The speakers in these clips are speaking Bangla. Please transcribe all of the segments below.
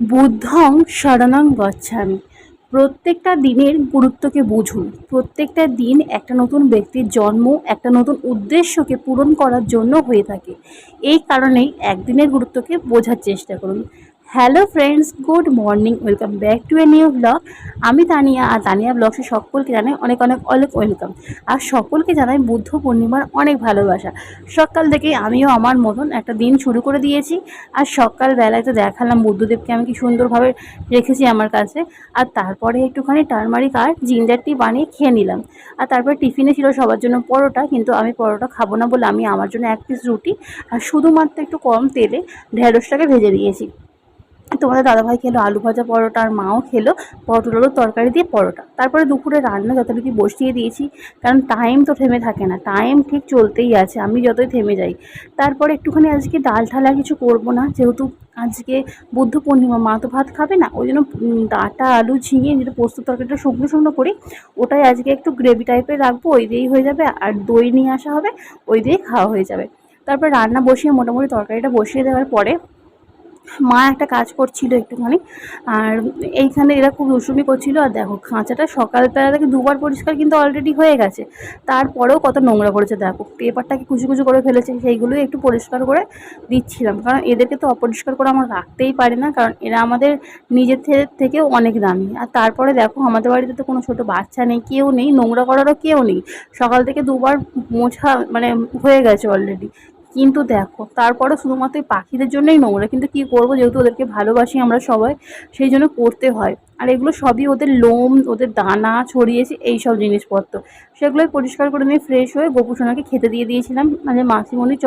বুদ্ধং শরণং গচ্ছামি। প্রত্যেকটা দিনের গুরুত্বকে বুঝুন। প্রত্যেকটা দিন একটা নতুন ব্যক্তির জন্ম, একটা নতুন উদ্দেশ্যকে পূরণ করার জন্য হয়ে থাকে। এই কারণেই একদিনের গুরুত্বকে বোঝার চেষ্টা করুন। Hello friends good morning welcome back to a new blog আমি তানিয়া আর তানিয়া ব্লগসে সকলকে জানাই অনেক অনেক অনেক ওয়েলকাম আর সকলকে জানাই বুদ্ধ পূর্ণিমার অনেক ভালোবাসা। সকাল থেকে আমিও আমার মতন একটা দিন শুরু করে দিয়েছি। আর সকালবেলায় তো দেখালাম বুদ্ধদেবকে আমি কি সুন্দরভাবে রেখেছি আমার কাছে। আর তারপরে একটুখানি টারমারিক আর জিঞ্জার টি বানিয়ে খেয়ে নিলাম। আর তারপরে টিফিনে ছিল সবার জন্য পরোটা, কিন্তু আমি পরোটা খাব না বলে আমি আমার জন্য এক পিস রুটি। আর শুধুমাত্র একটু কম তেলে ঢেঁড়সটাকে ভেজে দিয়েছি। তোমাদের দাদাভাই খেলো, আলু ভাজা পরোটা আর মাও খেলো, পটল আলুর তরকারি দিয়ে পরোটা। তারপরে দুপুরে রান্না যথারীতি বসিয়ে দিয়েছি, কারণ টাইম তো থেমে থাকে না টাইম ঠিক চলতেই আছে, আমি যতই থেমে যাই। তারপরে একটুখানি আজকে ডাল ঠালা কিছু করব না, যেহেতু আজকে বুদ্ধ পূর্ণিমা, মা তো ভাত খাবে না, ওই জন্য ডাঁটা আলু ঝিঙে যেটা পোস্ত তরকারিটা শুকনো শুকনো করি, ওটাই আজকে একটু গ্রেভি টাইপের রাখব, ওই দিয়েই হয়ে যাবে, আর দই নিয়ে আসা হবে, ওই দিয়েই খাওয়া হয়ে যাবে। তারপর রান্না বসিয়ে মোটামুটি তরকারিটা বসিয়ে দেওয়ার পরে মা একটা কাজ করছিল একটুখানি, আর এইখানে এরা খুব দুষ্টুমি করছিল, আর দেখো খাঁচাটা সকালবেলা থেকে দুবার পরিষ্কার কিন্তু অলরেডি হয়ে গেছে। তারপরেও কত নোংরা করেছে দেখো পেপারটাকে কুচি কুচু করে ফেলেছে, সেইগুলোই একটু পরিষ্কার করে দিচ্ছিলাম। কারণ এদেরকে তো অপরিষ্কার করে আমরা রাখতেই পারি না, কারণ এরা আমাদের নিজের থেকেও অনেক দামি। আর তারপরে দেখো আমাদের বাড়িতে তো কোনো ছোটো বাচ্চা নেই, কেউ নেই, নোংরা করারও কেউ নেই। সকাল থেকে দুবার মোছা মানে হয়ে গেছে অলরেডি কিন্তু দেখো তারপরে শুধুমাত্র পাখিদের জন্যই নোংরা। কিন্তু কি করব, যেহেতু ওদেরকে ভালোবাসি আমরা সবাই, সেই জন্য করতে হয়। আর এগুলো সবই ওদের লোম, ওদের দানা ছড়িয়েছে এই সব জিনিসপত্র। সেগুলোই পরিষ্কার করে নিয়ে ফ্রেশ হয়ে গোপুসোনাকে খেতে দিয়ে দিয়েছিলাম। মানে মাসিমণি চ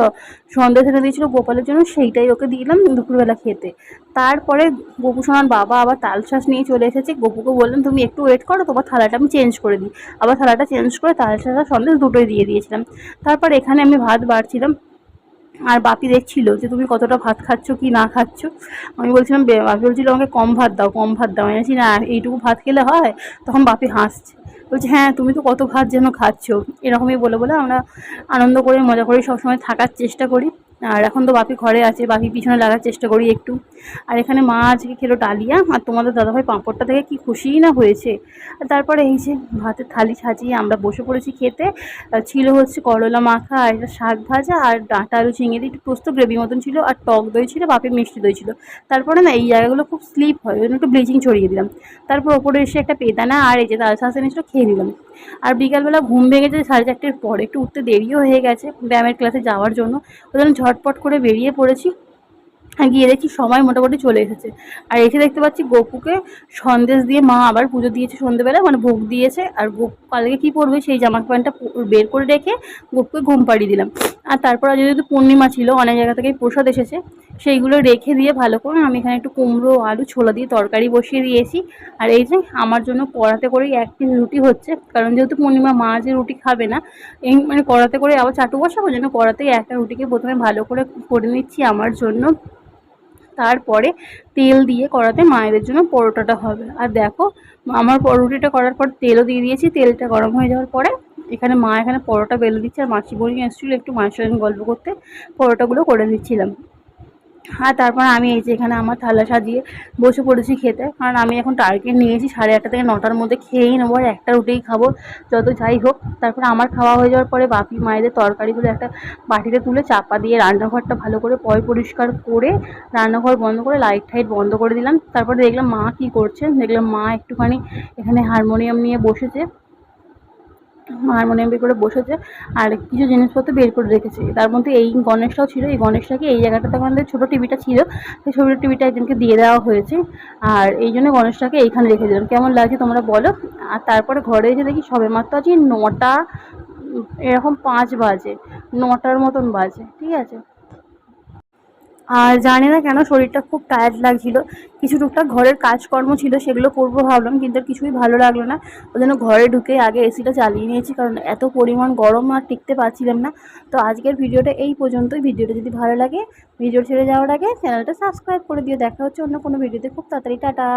সন্দেশ এনে দিয়েছিল গোপালের জন্য, সেইটাই ওকে দিলাম দুপুরবেলা খেতে। তারপরে গোপুসোনার বাবা আবার তাল শ্বাস নিয়ে চলে এসেছে। গোপুকে বললাম, তুমি একটু ওয়েট করো, তোমার থালাটা আমি চেঞ্জ করে দিই। আবার থালাটা চেঞ্জ করে তাল শ্বাস আর সন্দেশ দুটোই দিয়ে দিয়েছিলাম। তারপর এখানে আমি ভাত বাড়ছিলাম। আর বাপি দেখছিল যে, তুমি কতটা ভাত খাচ্ছ, কি না খাচ্ছ? আমি বলছিলাম বাপি বলছিল, আমাকে কম ভাত দাও, কম ভাত দাও। আমি না, এইটুকু ভাত খেলে হয়? তখন বাপি হাসছে। বলছে হ্যাঁ তুমি তো কত ভাত যেন খাচ্ছ। এরকমই বলে বলে আমরা আনন্দ করে, মজা করে সবসময় থাকার চেষ্টা করি। আর এখন তো বাপি ঘরে আছে, বাপি পিছনে লাগার চেষ্টা করি একটু। আর এখানে মা আজকে খেলো ডালিয়া, আর তোমাদের দাদাভাই পাঁপড়টা থেকে কি খুশিই না হয়েছে। আর তারপরে এই যে ভাতের থালি সাজিয়ে আমরা বসে পড়েছি খেতে। ছিল হচ্ছে করলা মাখা, আর একটা শাক ভাজা, আর ডাঁটা, আলু, ঝিঙে দিয়ে একটু পোস্ত গ্রেভি মতন ছিল, আর টক দই ছিল বাপের মিষ্টি দই ছিল। তারপরে না এই জায়গাগুলো খুব স্লিপ হয়, ওই জন্য একটু ব্লিচিং ছড়িয়ে দিলাম। তারপর ওপরে এসে একটা পেদানা আর এই যে তাল শাঁস এনেছিল খেয়ে নিলাম। আর বিকালবেলা ঘুম ভেঙেছে সাড়ে চারটের পর, একটু উঠতে দেরিও হয়ে গেছে ব্যায়ামের ক্লাসে যাওয়ার জন্য। ওই জন্য ঝটপট করে বেরিয়ে পড়েছি। গিয়ে দেখি সময় মোটামুটি চলে এসেছে। আর এসে দেখতে পাচ্ছি গোপুকে সন্দেশ দিয়ে মা আবার পুজো দিয়েছে সন্ধ্যেবেলা মানে ভোগ দিয়েছে। আর গোপ কালকে কী পরবে সেই জামা প্যান্টটা বের করে রেখে গোপুকে ঘুম পাড়িয়ে দিলাম। আর তারপর আজ যেহেতু পূর্ণিমা ছিল, অনেক জায়গা থেকেই প্রসাদ এসেছে, সেইগুলো রেখে দিয়ে ভালো করে আমি এখানে একটু কুমড়ো, আলু, ছোলা দিয়ে তরকারি বসিয়ে দিয়েছি। আর এই যে আমার জন্য কড়াতে করেই এক পিস রুটি হচ্ছে, কারণ যেহেতু পূর্ণিমা মা যে রুটি খাবে না, এই মানে কড়াতে করে আবার চাটু বসাবো যেন কড়াতেই একটা রুটিকে প্রথমে ভালো করে করে নিচ্ছি আমার জন্য। তারপরে তেল দিয়ে কড়াতে মায়েদের জন্য পরোটাটা হবে। আর দেখো, আমার রুটিটা করার পর তেলও দিয়ে দিয়েছি, তেলটা গরম হয়ে যাওয়ার পরে এখানে মা এখানে পরোটা বেলে দিচ্ছে আর মাসি বোনই এসেছিল একটু মায়ের সঙ্গে গল্প করতে, পরোটাগুলো করে দিচ্ছিলাম আর তারপর আমি এই যে এখানে আমার থালা সাজিয়ে বসে পড়েছি খেতে, কারণ আমি এখন টার্গেট নিয়েছি সাড়ে আটটা থেকে নটার মধ্যে খেয়েই নেব আর একটা রুটেই খাব, যত যাই হোক। তারপর আমার খাওয়া হয়ে যাওয়ার পরে বাপি মায়েদের তরকারিগুলো একটা বাটিতে তুলে চাপা দিয়ে রান্নাঘরটা ভালো করে পয় পরিষ্কার করে রান্নাঘর বন্ধ করে লাইট টাইট বন্ধ করে দিলাম। তারপরে দেখলাম মা কী করছে, দেখলাম মা একটুখানি এখানে হারমোনিয়াম নিয়ে বসেছে। হারমোনিয়াম বের করে বসেছে, আর কিছু জিনিসপত্র বের করে রেখেছে। তার মধ্যে এই গণেশটাও ছিল, এই গণেশটাকে এই জায়গাটাতে আমাদের ছোটো টিভিটা ছিল, সেই ছোটো টিভিটা একজনকে দিয়ে দেওয়া হয়েছে। আর এই জন্য গণেশটাকে এইখানে রেখে দিলাম। কেমন লাগছে তোমরা বলো? আর তারপরে ঘরে এসে দেখি সবে মাত্র আছি নটা এরকম পাঁচ বাজে, নটার মতন বাজে, ঠিক আছে? আর জানি না কেন শরীরটা খুব টায়ার্ড লাগছিল। কিছু টুকটাক ঘরের কাজকর্ম ছিল, সেগুলো করব ভাবলাম, কিন্তু কিছুই ভালো লাগল না। ওই জন্য ঘরে ঢুকে আগে এসিটা চালিয়ে নিয়েছি, কারণ এত পরিমাণ গরম আর টিকতে পারছিলাম না। তো আজকের ভিডিওটা এই পর্যন্তই। ভিডিওটা যদি ভালো লাগে, ভিডিও ছেড়ে যাওয়ার আগে চ্যানেলটা সাবস্ক্রাইব করে দিয়ে দেখা হচ্ছে অন্য কোনো ভিডিওতে। খুব তাড়াতাড়ি, টাটা!